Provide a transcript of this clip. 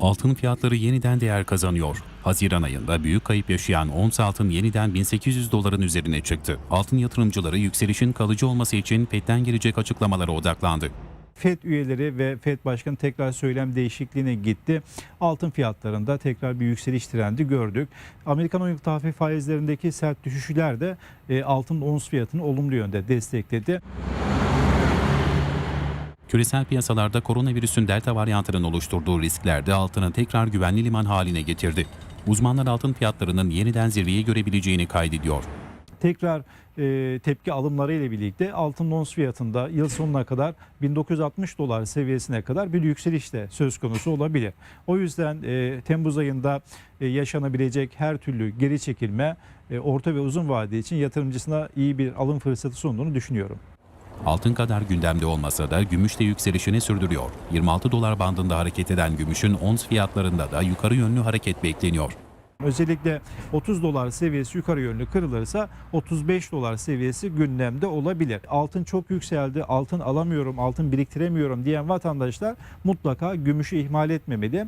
Altın fiyatları yeniden değer kazanıyor. Haziran ayında büyük kayıp yaşayan ons altın yeniden 1800 doların üzerine çıktı. Altın yatırımcıları yükselişin kalıcı olması için FED'den gelecek açıklamalara odaklandı. FED üyeleri ve FED Başkanı tekrar söylem değişikliğine gitti. Altın fiyatlarında tekrar bir yükseliş trendi gördük. Amerikan 10 yıllık tahvil faizlerindeki sert düşüşler de e, altın ons fiyatını olumlu yönde destekledi. Küresel piyasalarda koronavirüsün delta varyantının oluşturduğu riskler de altını tekrar güvenli liman haline getirdi. Uzmanlar altın fiyatlarının yeniden zirveyi görebileceğini kaydediyor. Tekrar e, tepki alımları ile birlikte altın ons fiyatında yıl sonuna kadar 1960 dolar seviyesine kadar bir yükseliş de söz konusu olabilir. O yüzden e, Temmuz ayında e, yaşanabilecek her türlü geri çekilme e, orta ve uzun vade için yatırımcısına iyi bir alım fırsatı sunduğunu düşünüyorum. Altın kadar gündemde olmasa da gümüş de yükselişini sürdürüyor. 26 dolar bandında hareket eden gümüşün ons fiyatlarında da yukarı yönlü hareket bekleniyor. Özellikle 30 dolar seviyesi yukarı yönlü kırılırsa 35 dolar seviyesi gündemde olabilir. Altın çok yükseldi, altın alamıyorum, altın biriktiremiyorum diyen vatandaşlar mutlaka gümüşü ihmal etmemeli.